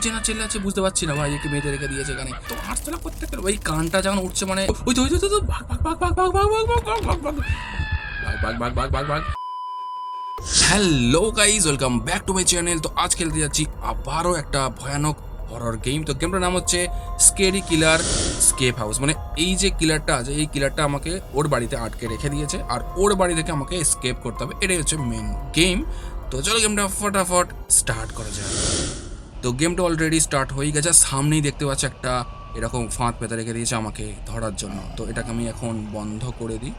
লাগছে না চেল্লাচ্ছে বুঝতে পারছি না ভাই একে বেঁধে রেখে দিয়েছে এখানে তো আটতলা প্রত্যেকটা ওই কানটা যখন উঠছে মানে ওই তো ওই তো ভাগ ভাগ ভাগ ভাগ ভাগ ভাগ ভাগ ভাগ ভাগ ভাগ ভাগ ভাগ ভাগ ভাগ hello guys welcome back to my channel তো আজ খেলতে যাচ্ছি আবারও একটা ভয়ানক হরর গেম তো গেমটার নাম হচ্ছে স্কেরি কিলার স্কেপ হাউস মানে এই যে কিলারটা আছে এই কিলারটা আমাকে ওর বাড়িতে আটকে রেখে দিয়েছে আর ওর বাড়ি থেকে আমাকে স্কেপ করতে হবে এটাই হচ্ছে মেন গেম তো চলো গেমটা ফটাফট স্টার্ট করা যায় তো গেমটা অলরেডি স্টার্ট হয়ে গেছে। সামনেই দেখতে পাচ্ছি একটা এরকম ফাঁদ পেতে রেখে দিয়েছে আমাকে ধরার জন্য। তো এটাকে আমি এখন বন্ধ করে দিই।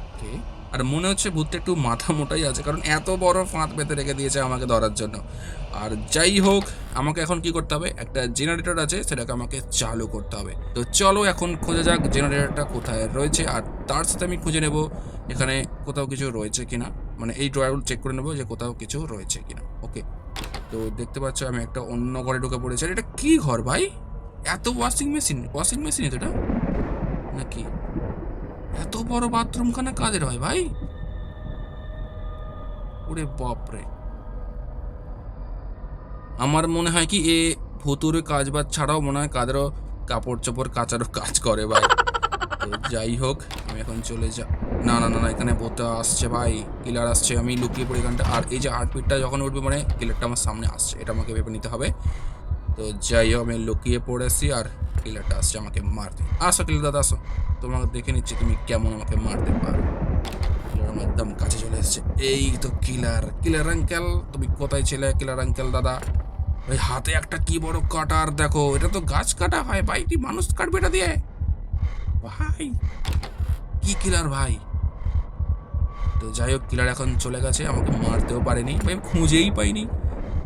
ওকে। আর মনে হচ্ছে ভূতটা একটু মাথা মোটাই আছে, কারণ এত বড় ফাঁদ পেতে রেখে দিয়েছে আমাকে ধরার জন্য। আর যাই হোক, আমাকে এখন কি করতে হবে? একটা জেনারেটর আছে, সেটাকে আমাকে চালু করতে হবে। তো চলো এখন খোঁজা যাক জেনারেটরটা কোথায় রয়েছে। আর তার সাথে আমি খুঁজে নেব এখানে কোথাও কিছু রয়েছে কিনা। মানে এই ড্রয়ারগুলো চেক করে নেব যে কোথাও কিছু রয়েছে কিনা। ওকে। তো দেখতে পাচ্ছ আমি একটা অন্য ঘরে ঢুকে পড়েছি। আর এটা কি ঘর ভাই? এত ওয়াশিং মেশিন ওয়াশিং মেশিন এটা? নাকি? এত বড় বাথরুমখানা কাদের হয় ভাই? ওরে বাপরে। আমার মনে হয় কি এ ভুতুরে কাজ বাজ ছাড়াও মনে হয় কাদেরও কাপড় চোপড় কাচারও কাজ করে ভাই। যাই হোক, আমি এখন চলে যা না না না না, এখানে বোতা আসছে ভাই কিলার আসছে। আমি লুকিয়ে পড়ি এখানটা। আর এই যে হার্টবিটটা যখন উঠবে মানে কিলারটা আমার সামনে আসছে, এটা আমাকে ভেবে নিতে হবে। তো যাই হোক, আমি লুকিয়ে পড়েছি আর কিলারটা আসছে আমাকে মারতে। আসো কিলার দাদা, আসো। তোমাকে দেখে নিচ্ছি তুমি কেমন আমাকে মারতে পারো। আমার একদম কাছে চলে এসেছে। এই তো কিলার কিলার আঙ্কেল তুমি কোথায় ছিলে কিলার আঙ্কেল দাদা? ওই হাতে একটা কি বড় কাটার দেখো, এটা তো গাছ কাটা হয় ভাই মানুষ কাটবে এটা দিয়ে। ভাই, কি কিলার ভাই? তো যাই হোক কিলার এখন চলে গেছে, আমাকে মারতেও পারেনি আমি খুঁজেই পাইনি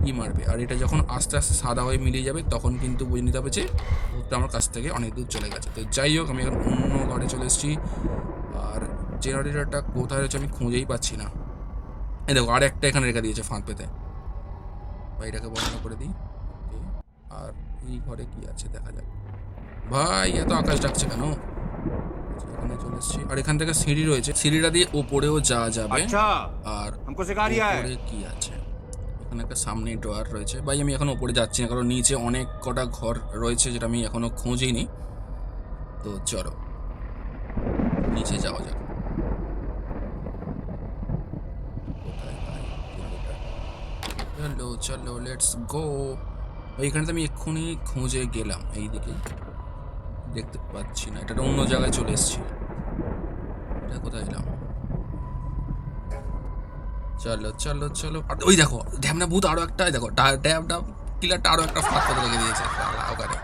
কি মারবে। আর এটা যখন আস্তে আস্তে সাদা হয়ে মিলিয়ে যাবে, তখন কিন্তু বুঝে নিতে হবে যে ভূতটা আমার কাছ থেকে অনেক দূর চলে গেছে। তো যাই হোক, আমি এখন অন্য ঘরে চলে এসেছি। আর জেনারেটরটা কোথায় রয়েছে আমি খুঁজেই পাচ্ছি না। এই দেখো, আর একটা এখানে রেখে দিয়েছে ফাঁক পেতে। ভাই এটাকে বন্ধ করে দিই। আর এই ঘরে কি আছে দেখা যাক। ভাই, এত আকাশ ডাকছে কেন? এখানে চলে এসেছি। আর এখান থেকে সিঁড়ি রয়েছে। সিঁড়িটা দিয়ে ওপরেও যাওয়া যাবে। আর ওপরে কি আছে? এখানে একটা সামনে ড্রয়ার রয়েছে। ভাই আমি এখন ওপরে যাচ্ছি না কারণ নিচে অনেক কটা ঘর রয়েছে যেটা আমি এখনও খুঁজিনি। তো চলো নিচে যাওয়া যাক। হ্যালো চলো লেটস গো এইখানে তো আমি এক্ষুনি খুঁজে গেলাম এই দিকে দেখতে পাচ্ছি না। এটা অন্য জায়গায় চলে এসেছি। এটা কোথায় এলাম? চলো চলো চলো। ওই দেখো ড্যামনা ভূত আরও একটা দেখো ড্যামটা কিলারটা আরও একটা ফাঁক করে রেখে দিয়েছে। ওখানে।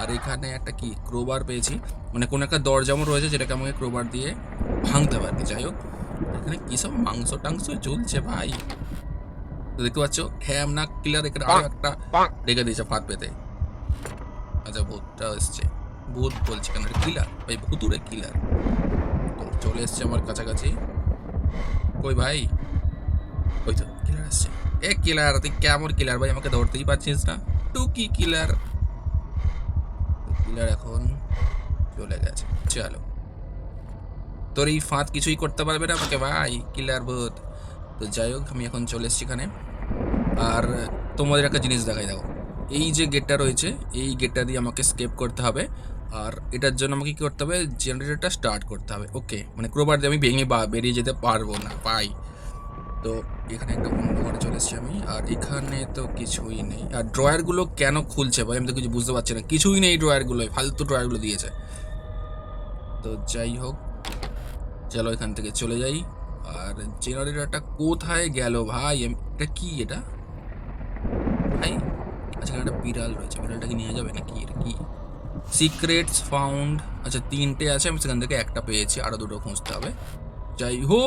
আর এখানে একটা কি ক্রোবার পেয়েছি। মানে কোনো একটা দরজামও রয়েছে যেটাকে আমাকে ক্রোবার দিয়ে ভাঙতে কি যাই হোক এখানে কি সব মাংস টাংস ঝুলছে ভাই? তো দেখতে পাচ্ছ ড্যাম না কিলার এখানে আরও একটা রেখে দিয়েছে ফাঁদ পেতে। আচ্ছা ভূতটা এসছে। ভূত বলছে কেন কিলার ভাই ভুতুরে কিলার তো চলে এসছে আমার কাছাকাছি। কই ভাই? ওই তো কিলার আসছে। এ কিলার তুই কেমন কিলার ভাই? আমাকে ধরতেই পারছিস না। টুকি কিলার কিলার এখন চলে গেছে। চলো। তোর এই ফাঁদ কিছুই করতে পারবে না আমাকে ভাই কিলার ভূত। তো যাই হোক, আমি এখন চলে এসেছি এখানে। আর তোমাদের একটা জিনিস দেখাই, দেখো। এই যে গেটটা রয়েছে, এই গেটটা দিয়ে আমাকে স্কেপ করতে হবে। আর এটার জন্য আমাকে কি করতে হবে? জেনারেটরটা স্টার্ট করতে হবে। ওকে মানে ক্রোবার দিয়ে আমি ভেঙে বা বেরিয়ে যেতে পারব না, পাই। তো এখানে একটা অন্য ঘরে চলে এসেছি আমি। আর এখানে তো কিছুই নেই। আর ড্রয়ারগুলো কেন খুলছে ভাই? আমি তো কিছু বুঝতে পারছি না। কিছুই নেই ড্রয়ারগুলোয় ফালতু ড্রয়ারগুলো দিয়েছে। তো যাই হোক, চলো এখান থেকে চলে যাই। আর জেনারেটরটা কোথায় গেল ভাই? এটা কি এটা? ভাই আচ্ছা একটা বিড়াল রয়েছে। বিড়ালটাকে নিয়ে যাবে নাকি? এটা কি? সিক্রেটস ফাউন্ড আচ্ছা তিনটে আছে, আমি সেখান থেকে একটা পেয়েছি, আরও দুটো খুঁজতে হবে। যাই হো,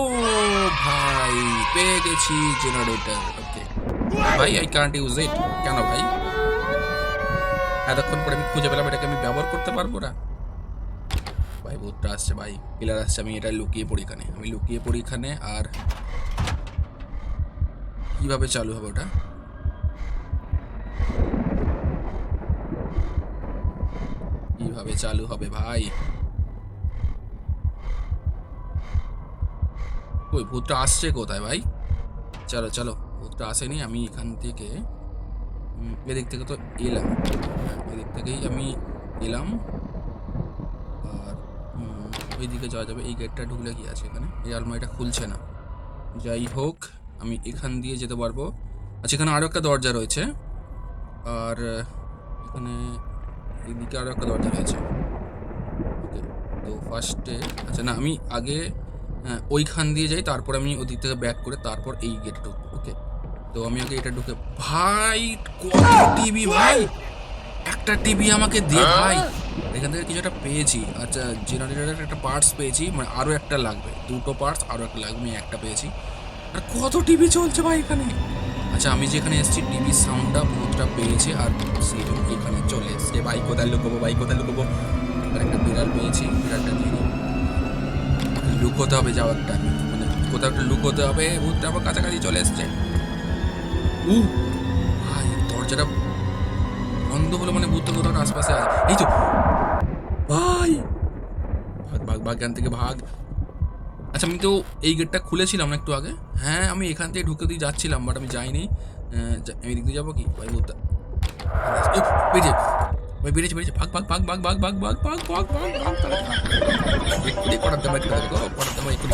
ভাই, পেয়ে গেছি জেনারেটর ওকে ভাই আই কান্ট ইউজ ইট কেন ভাই? এতক্ষণ পরে আমি খুঁজে পেলাম, এটাকে আমি ব্যবহার করতে পারব না। ভাই, ভূতটা আসছে, ভাই পিলার আসছে, আমি এটা লুকিয়ে পড়ি এখানে। আমি লুকিয়ে পড়ি এখানে, আর কীভাবে চালু হবে ওটা? কীভাবে চালু হবে ভাই? ওই ভূতটা আসছে কোথায় ভাই? চলো চলো ভূতটা আসেনি আমি এখান থেকে এদিক থেকে তো এলাম। এদিক থেকেই আমি এলাম। আর উম, ওইদিকে যাওয়া যাবে এই গেটটা ঢুকলে কি আছে এখানে? এই আলমারিটা খুলছে না। যাই হোক আমি এখান দিয়ে যেতে পারব। আচ্ছা এখানে আরও একটা দরজা রয়েছে। আর এখানে এদিকে আরও একটা দরজা রয়েছে ওকে তো ফার্স্টে আচ্ছা না আমি আগে আহ, ওইখান দিয়ে যাই তারপর আমি ওদিক থেকে ব্যাক করে তারপর এই গেটে ঢুকবো ওকে তো আমি আগে এটা ঢুকে ভাই কত টিভি ভাই? একটা টিভি আমাকে দে ভাই। এখান থেকে কিছু একটা পেয়েছি আচ্ছা জেনারেটারের একটা পার্টস পেয়েছি মানে আরও একটা লাগবে দুটো পার্টস আরও একটা লাগবে আমি একটা পেয়েছি। আর কত টিভি চলছে ভাই এখানে? আচ্ছা আমি যেখানে এসেছি টিভি সাউন্ডটা বহুতটা পেয়েছে আর এখানে চলে এসছে। বাইক কোথায় লুকোবো বাইক কোথায় লুকোবো? আর একটা বিড়াল পেয়েছি, বিড়ালটা দিয়ে লুকোতে হবে যাওয়ার টাইমে মানে কোথাও একটা লুকোতে হবে ভূতটা আবার কাছাকাছি চলে এসছে। উ, ভাই, দরজাটা বন্ধ হলো মানে ভূতটা কোথাও আশপাশে আছে এই তো। ভাই, ভাগ ভাগ ভাগ, এখান থেকে ভাগ। আচ্ছা আমি তো এই গেটটা খুলেছিলাম না একটু আগে হ্যাঁ আমি এখান থেকে ঢুকে দিয়ে যাচ্ছিলাম বাট আমি যাইনি আমি এদিক দিয়ে যাব কি ভাই ও, বেরিয়ে ভাই বেরিয়েছে বেরিয়েছে ভাগ ভাগ ভাগ ভাগ ভাগ ভাগ ভাগ ভাগ ভাগ ভাগ ভাগ। এক্ষুনি এক্ষুনি করার দেবো, দেবো এক্ষুনি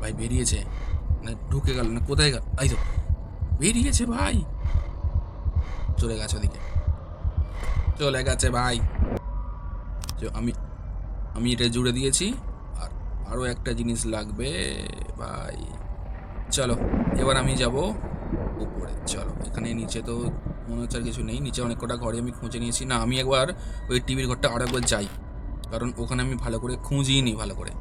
ভাই বেরিয়েছে না ঢুকে গেল না কোথায় গেল এই তো বেরিয়েছে ভাই চলে গেছে ওদিকে চলে গেছে ভাই আমি আমি এটা জুড়ে দিয়েছি আরও একটা জিনিস লাগবে ভাই। চলো এবার আমি যাব উপরে। চলো এখানে নিচে তো মনে হচ্ছে আর কিছু নেই। নিচে অনেক কটা ঘরে আমি খুঁজে নিয়েছি। না আমি একবার ওই টিভির ঘরটা আরও একবার যাই কারণ ওখানে আমি ভালো করে খুঁজিয়ে নিই ভালো করে।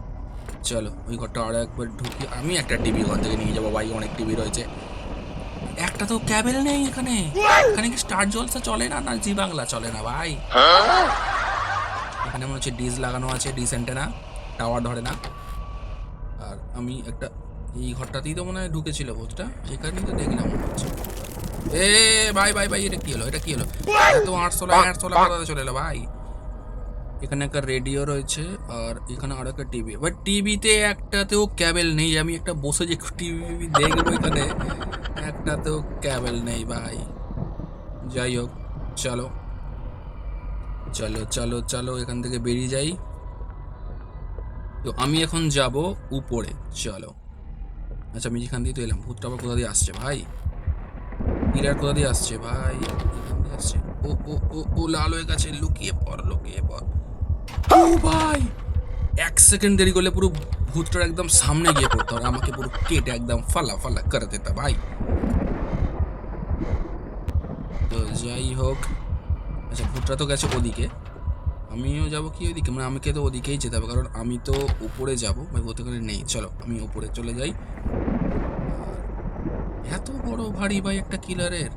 চলো ওই ঘরটা আরও একবার ঢুকি। আমি একটা টিভি ঘর থেকে নিয়ে যাব ভাই অনেক টিভি রয়েছে। একটা তো ক্যাবেল নেই এখানে। এখানে কি স্টার জলসা চলে না না জি বাংলা চলে না ভাই? এখানে মনে হচ্ছে ডিস লাগানো আছে ডিস অ্যান্টেনা টাওয়ার ধরে না। আর আমি একটা এই ঘরটাতেই তো মনে হয় ঢুকেছিল ভূতটা এখানেই তো দেখলাম। এ ভাই ভাই ভাই এটা কি হলো? এটা কি হলো? তো আটশোলা আটশোলা কোথাতে চলে এলো ভাই। এখানে একটা রেডিও রয়েছে আর এখানে আরও একটা টিভি। বাট টিভিতে একটাতেও ক্যাবেল নেই। আমি একটা বসে যে টিভি দেখব এখানে একটাতেও ক্যাবেল নেই ভাই। যাই হোক চলো। চলো চলো চলো এখান থেকে বেরিয়ে যাই। তো আমি এখন যাব উপরে, চলো। আচ্ছা আমি যেখান দিয়ে তো এলাম, ভূতটা আবার কোথা দিয়ে আসছে ভাই? ইরার কোথা দিয়ে আসছে ভাই? এখান দিয়ে আসছে? ও ও ও ও লাল হয়ে গেছে, লুকিয়ে পড় লুকিয়ে পড়। ও ভাই! এক সেকেন্ড দেরি করলে পুরো ভূতটার একদম সামনে গিয়ে পড়তো আর আমাকে পুরো কেটে একদম ফালা ফালা করে দিত ভাই। তো যাই হোক আচ্ছা ভূতটা তো গেছে ওদিকে। আমিও যাব কি ওইদিকে? মানে আমাকে তো ওদিকেই যেতে হবে, কারণ আমি তো উপরে যাব। ভাই গেলে নেই। চলো, আমি উপরে চলে যাই। এত বড় ভারী ভাই একটা কিলারের?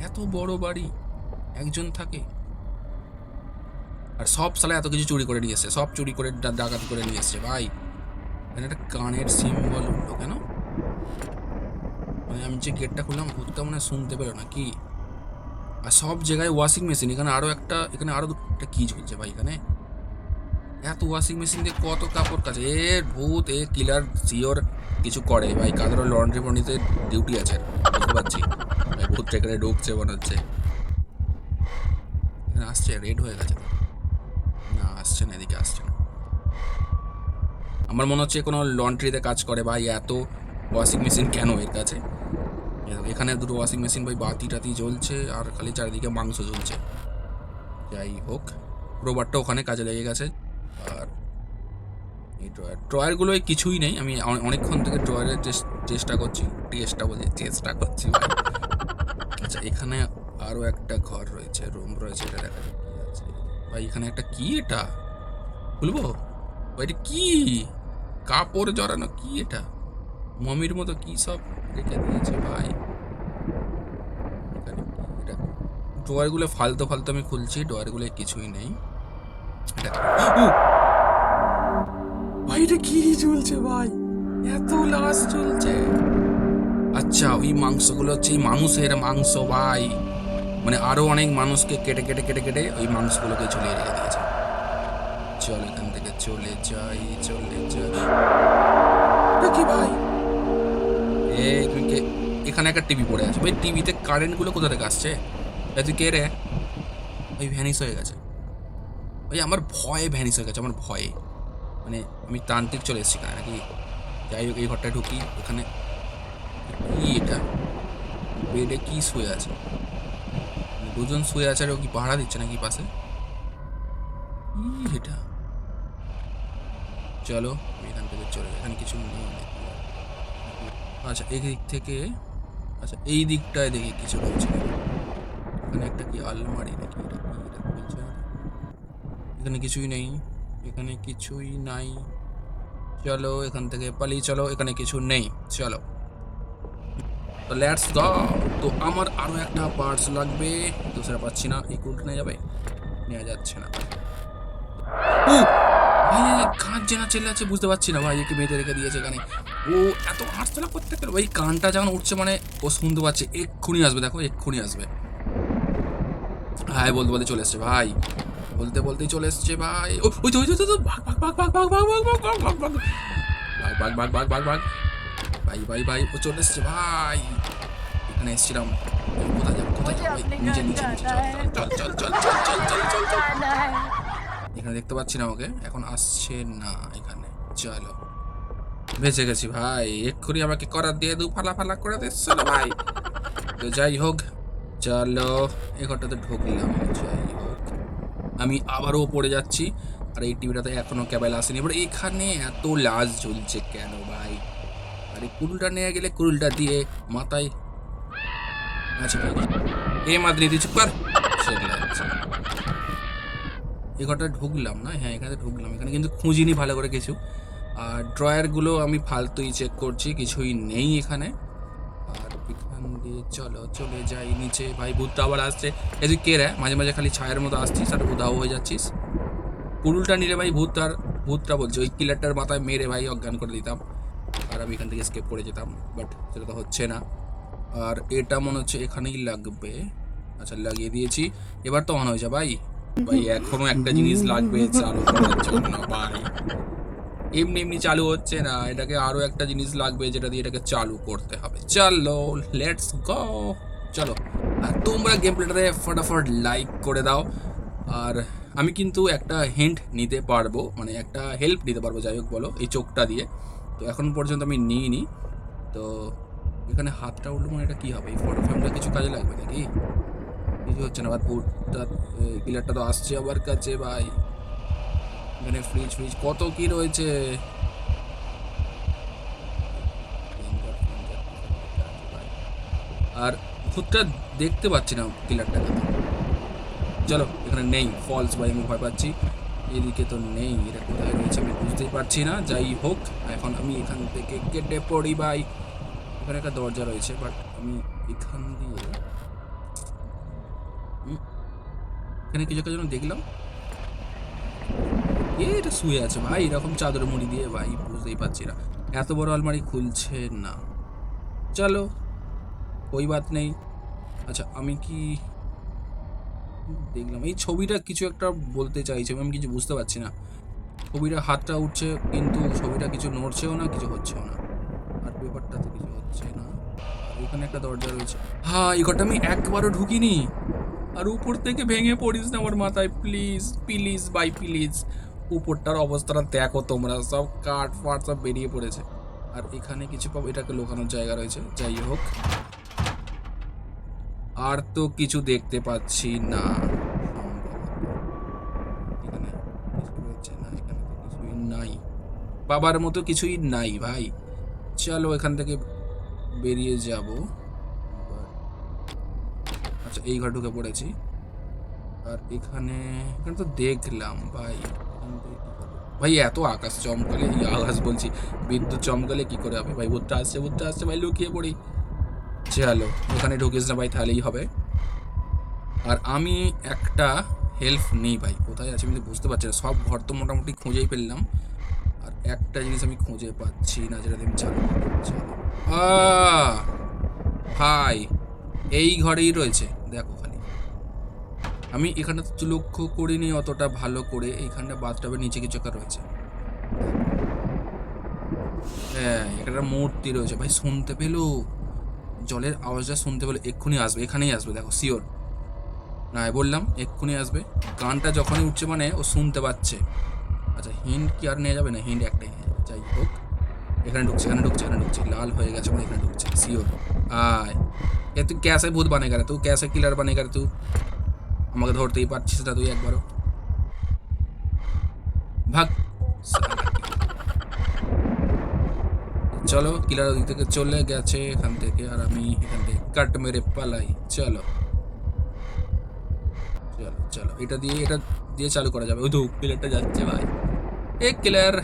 এত বড় বাড়ি। একজন থাকে। আর সব সালে এত কিছু চুরি করে নিয়ে সব চুরি করে ডাকাতি করে নিয়ে ভাই। এখানে একটা কানের সিম্বল উঠল কেন? মানে আমি যে গেটটা খুললাম, ভূতটা মানে শুনতে পেল না, কি? আর সব জায়গায় ওয়াশিং মেশিন। এখানে আরও একটা, এখানে আরও দুটো কি ঝুলছে ভাই এখানে? এত ওয়াশিং মেশিন দিয়ে কত কাপড় কাছে এ ভূত, এ কিলার সিওর কিছু করে। ভাই কাদেরও লন্ড্রি ফন্ড্রিতে ডিউটি আছে? বুঝতে পারছি। ভূতটা এখানে ঢুকছে মনে হচ্ছে। আসছে রেড হয়ে গেছে না, আসছে না, এদিকে আসছে না। আমার মনে হচ্ছে কোনো লন্ড্রিতে কাজ করে ভাই, এত ওয়াশিং মেশিন কেন এর কাছে? এখানে দুটো ওয়াশিং মেশিন ভাই বাতি টাতি জ্বলছে, আর খালি চারিদিকে মাংস জ্বলছে। যাই হোক রোবারটা ওখানে কাজে লেগে গেছে। আর এই ড্রয়ার, ড্রয়ারগুলোয় কিছুই নেই। আমি অনেকক্ষণ থেকে ড্রয়ারের চেষ্টা করছি, টেস্টটা বলছি, চেষ্টা করছি। আচ্ছা এখানে আরও একটা ঘর রয়েছে, রুম রয়েছে, এটা দেখা আছে। ভাই, এখানে একটা কি এটা? খুলবো? এটা কি? কাপড় জড়ানো কি এটা? মমির মতো কি সব রেখে দিয়েছে, ভাই এখানে কি এটা ড্রয়ারগুলো ফালতু ফালতু আমি খুলছি ড্রয়ারগুলো কিছুই নেই! ভাই, এটা কি চলছে ভাই? এত লাশ চলছে। আচ্ছা ওই মাংসগুলো হচ্ছে মানুষের মাংস, ভাই। মানে আরও অনেক মানুষকে কেটে কেটে কেটে কেটে ওই মাংসগুলোকে ঝুলিয়ে রেখে দিয়েছে। চল এখান থেকে চলে যাই চলে যাই। কি ভাই? এ, তুমি এখানে একটা টিভি পড়ে আছে। ভাই, টিভিতে কারেন্টগুলো কোথা থেকে আসছে? তুই কে রে? ওই ভ্যানিস হয়ে গেছে। ওই আমার ভয়ে ভ্যানিস হয়ে গেছে, আমার ভয়ে। মানে আমি তান্ত্রিক চলে এসেছি এখানে নাকি যাই হোক এই ঘরটায় ঢুকি, ওখানে কি এটা? বেডে কি শুয়ে আছে? দুজন শুয়ে আছে আর ও কি পাহারা দিচ্ছে নাকি পাশে? এটা? চলো, আমি এখান থেকে চলে। এখানে কিছু নেই আচ্ছা এই দিক থেকে আচ্ছা এই দিকটায় দেখি কিছু রয়েছে। এখানে একটা কি আলমারি নাকি খুলছে এখানে কিছুই নেই, এখানে কিছুই নাই। চলো এখান থেকে পালিয়ে চলো, এখানে কিছু নেই। চলো। তো লেটস গো তো আমার আরও একটা পার্টস লাগবে। তো সেটা পাচ্ছি না, এই কোড নিয়ে যাবে? নেওয়া যাচ্ছে না। ও, ভাই কাজ যেনা চেলে আছে বুঝতে পারছি না ভাই একে বেঁধে রেখে দিয়েছে এখানে। ও, এত আটতলা করতে গেল ভাই কানটা যখন উঠছে মানে ও শুনতে পাচ্ছে, এক্ষুনি আসবে, দেখো, এক্ষুনি আসবে। হাই বলতে বলতে চলে এসছে ভাই বলতে বলতেই চলে এসছে ভাই ওই তো ওই তো তো ভাগ ভাগ ভাগ ভাগ ভাগ ভাগ ভাগ ভাগ ভাগ ভাগ ভাগ ভাগ ভাগ ভাগ ভাগ ভাগ ভাই ভাই ভাই ও চলে এসছে ভাই এখানে এসছিলাম কোথায় যাব কোথায় যাব ভাই নিচে নিচে চল চল চল চল চল চল চল চল এখানে দেখতে পাচ্ছি না ওকে এখন আসছে না এখানে চলো বেঁচে গেছি ভাই এক্ষুনি আমাকে করার দিয়ে দু ফালা ফালা করে দিচ্ছিল ভাই তো যাই হোক চলো এই ঘরটাতে ঢুকলাম আমি আবারও পড়ে যাচ্ছি, আর এই টিভিটাতে এখনও কেবল আসেনি। এবার এখানে এত লাশ ঝুলছে কেন ভাই? আরে কুলটা নিয়ে গেলে কুলটা দিয়ে মাথায় আচ্ছা এ মাদ্রি চুপ কর। সেগুলো ঘরটা ঢুকলাম না? হ্যাঁ এখানে ঢুকলাম। এখানে কিন্তু খুঁজিনি ভালো করে কিছু। আর ড্রয়ারগুলো আমি ফালতুই চেক করছি, কিছুই নেই এখান। দিয়ে চলো, চলে যাই নিচে। ভাই ভূতটা আবার আসছে। তুই কে রে? মাঝে মাঝে খালি ছায়ের মতো আসছিস আর উধাও হয়ে যাচ্ছিস। কুরুলটা নিলে ভাই ভূতটার ভূতটা বলছে, ওই কিলারটার মাথায় মেরে ভাই অজ্ঞান করে দিতাম আর আমি এখান থেকে স্কেপ করে যেতাম। বাট সেটা তো হচ্ছে না। আর এটা মনে হচ্ছে এখানেই লাগবে। আচ্ছা লাগিয়ে দিয়েছি। এবার তো অন হয়েছে ভাই। ভাই, এখনও একটা জিনিস লাগবে, চালু করার জন্য ভাই। এমনি এমনি চালু হচ্ছে না, এটাকে আরও একটা জিনিস লাগবে যেটা দিয়ে এটাকে চালু করতে হবে। চলো লেটস গো চলো, আর তোমরা গেম প্লেটাতে ফটাফট লাইক করে দাও। আর আমি কিন্তু একটা হিন্ট নিতে পারব মানে একটা হেল্প নিতে পারব, যাই হোক বলো, এই চোখটা দিয়ে। তো এখন পর্যন্ত আমি নিইনি। তো এখানে হাতটা উঠল মানে এটা কী হবে? এই ফটো ফ্রেমটা কিছু কাজে লাগবে নাকি? কিছু হচ্ছে না, আবার বুটটা কিলারটা তো আসছে আবার কাছে, ভাই। এখানে ফ্রিজ ফ্রিজ কত কি রয়েছে? আর ভূতটা দেখতে পাচ্ছি না কিলারটাকে চলো, এখানে নেই ফলস ভাই আমি ভয় পাচ্ছি। এদিকে তো নেই এটা কোথায় রয়েছে আমি বুঝতেই পারছি না। যাই হোক, এখন আমি এখান থেকে কেটে পড়ি ভাই এখানে একটা দরজা রয়েছে বাট আমি এখান দিয়ে এখানে কিছু একটা যেন দেখলাম। এ এটা শুয়ে আছে ভাই? এরকম চাদর মুড়ি দিয়ে ভাই, বুঝতেই পারছি না। এত বড় আলমারি খুলছে না। চলো, ওই বাত নেই। আচ্ছা আমি কি দেখলাম, এই ছবিটা কিছু একটা বলতে চাইছে, আমি কিছু বুঝতে পারছি না। ছবিটা হাতটা উঠছে, কিন্তু ছবিটা কিছু নড়ছেও না, কিছু হচ্ছেও না। আর পেপারটা তো কিছু হচ্ছে না। এখানে একটা দরজা রয়েছে। হ্যাঁ এই ঘরটা আমি একবারও ঢুকিনি। আর উপর থেকে ভেঙে পড়িস না আমার মাথায়, প্লিজ প্লিজ, বাই প্লিজ। উপরটার অবস্থাটা দেখো তোমরা, সব কাঠ ফাট সব বেরিয়ে পড়েছে। আর এখানে কিছু পাবো এটাকে লোকানোর জায়গা রয়েছে, যাই হোক। আর তো কিছু দেখতে পাচ্ছি না। নাই। বাবার মতো কিছুই নাই ভাই। চলো এখান থেকে বেরিয়ে যাব। আচ্ছা এই ঘর ঢুকে পড়েছি। আর এখানে এখানে তো দেখলাম ভাই। ভাই, এত আকাশ চমকালে, এই আকাশ বলছি, বিদ্যুৎ চমকালে কি করে হবে? ভাই বুদ্ধা আসছে বুদ্ধা আসছে, ভাই, লুকিয়ে পড়ি। চলো ওখানে ঢুকিস না ভাই, তাহলেই হবে। আর আমি একটা হেল্প নেই ভাই, কোথায় আছে আমি বুঝতে পারছি না, সব ঘর তো মোটামুটি খুঁজেই ফেললাম আর একটা জিনিস আমি খুঁজে পাচ্ছি না, যেটা আমি চালু! ভাই, এই ঘরেই রয়েছে, দেখো খালি আমি এখানে লক্ষ্য করিনি অতটা ভালো করে। এইখানটা বাথটাবের নিচে কিছু একটা রয়েছে। হ্যাঁ এখানে মূর্তি রয়েছে। ভাই, শুনতে পেল? জলের আওয়াজটা শুনতে পেলে? এক্ষুনি আসবে, এখানেই আসবে, দেখো শিওর না বললাম, এক্ষুনি আসবে। গানটা যখনই উঠছে মানে ও শুনতে পাচ্ছে। আচ্ছা হিন্ট কি আর নিয়ে যাবে না? হিন্ট একটাই। যাই হোক, এখানে ঢুকছে এখানে ঢুকছে এখানে ঢুকছে। লাল হয়ে গেছে মানে এখানে ঢুকছে শিওর আয়। এ তুই ক্যাসে ভূত বানেগা গেলে, তুই ক্যাসে কিলার বানেগা গেলে, তুই আমাকে ধরতেই পারছিস না তুই একবারও। ভাগ। চলো কিলার ওদিক থেকে চলে গেছে এখান থেকে আর আমি এখান থেকে কাট মেরে পালাই। চলো। চলো চলো। এটা দিয়ে এটা দিয়ে চালু করা যাবে। ওই তো কিলারটা যাচ্ছে, ভাই। এ কিলার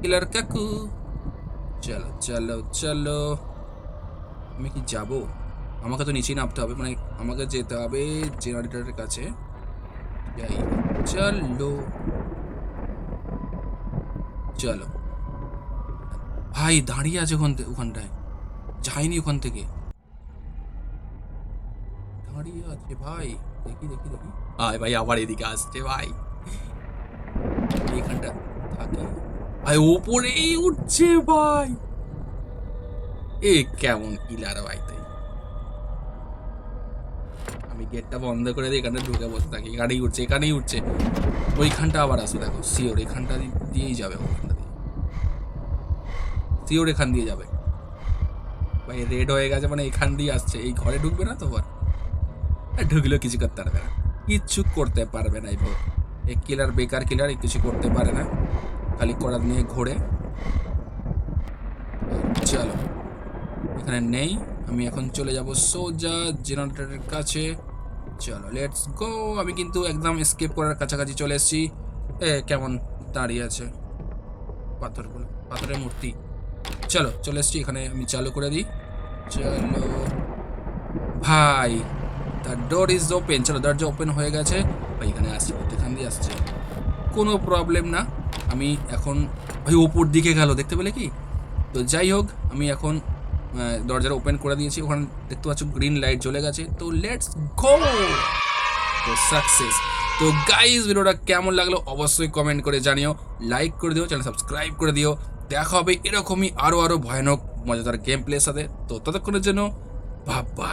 কিলার কাকু। চলো চলো চলো। আমি কি যাব? আমাকে তো নিচেই নামতে হবে মানে আমাকে যেতে হবে জেনারেটরের কাছে। যাই, চলো। চলো। ভাই, দাঁড়িয়ে আছে ওখান ওখানটায়। যায়নি ওখান থেকে। দাঁড়িয়ে আছে ভাই। দেখি দেখি দেখি। আয় ভাই, আবার এদিকে আসছে ভাই। এইখানটা থাকে। ভাই, ওপরেই উঠছে ভাই। এ কেমন কিলার ভাই তাই। আমি গেটটা বন্ধ করে দিই এখানে ঢুকে বসে থাকি। এখানেই উঠছে এখানেই উঠছে। ওইখানটা আবার আসে, দেখো শিওর এখানটা দিয়েই যাবে ওখানটা দিয়ে। শিওর এখান দিয়ে যাবে। ভাই, রেড হয়ে গেছে মানে এখান দিয়ে আসছে। এই ঘরে ঢুকবে না তো আবার? ঢুকলেও কিছু করতে পারবে না। কিচ্ছু করতে পারবে না এই বউ এই কিলার বেকার কিলার কিছু করতে পারে না। খালি করাত নিয়ে ঘোরে। চলো। এখানে নেই। আমি এখন চলে যাব সোজা জেনারেটরের কাছে। চলো লেটস গো আমি কিন্তু একদম স্কেপ করার কাছাকাছি চলে এসেছি। এ, কেমন দাঁড়িয়ে আছে? পাথরগুলো, পাথরের মূর্তি। চলো, চলে এসেছি, এখানে আমি চালু করে দিই। চলো। ভাই দ্য ডোর ইজ ওপেন চলো, দরজা ওপেন হয়ে গেছে। ভাই, এখানে আসছে, এখান দিয়ে আসছে। কোনো প্রবলেম না। আমি এখন ভাই ওপর দিকে গেল, দেখতে পেলে কি? তো যাই হোক, আমি এখন দরজাটা ওপেন করে দিয়েছি। ওখানে দেখতে পাচ্ছ গ্রিন লাইট জ্বলে গেছে। তো লেটস গো তো সাকসেস তো গাইজ ভিডিওটা কেমন লাগল অবশ্যই কমেন্ট করে জানিও। লাইক করে দিও চ্যানেল সাবস্ক্রাইব করে দিও। দেখা হবে এরকমই আরও আরও ভয়ানক, মজাদার গেম প্লের সাথে। তো ততক্ষণের জন্য বাবা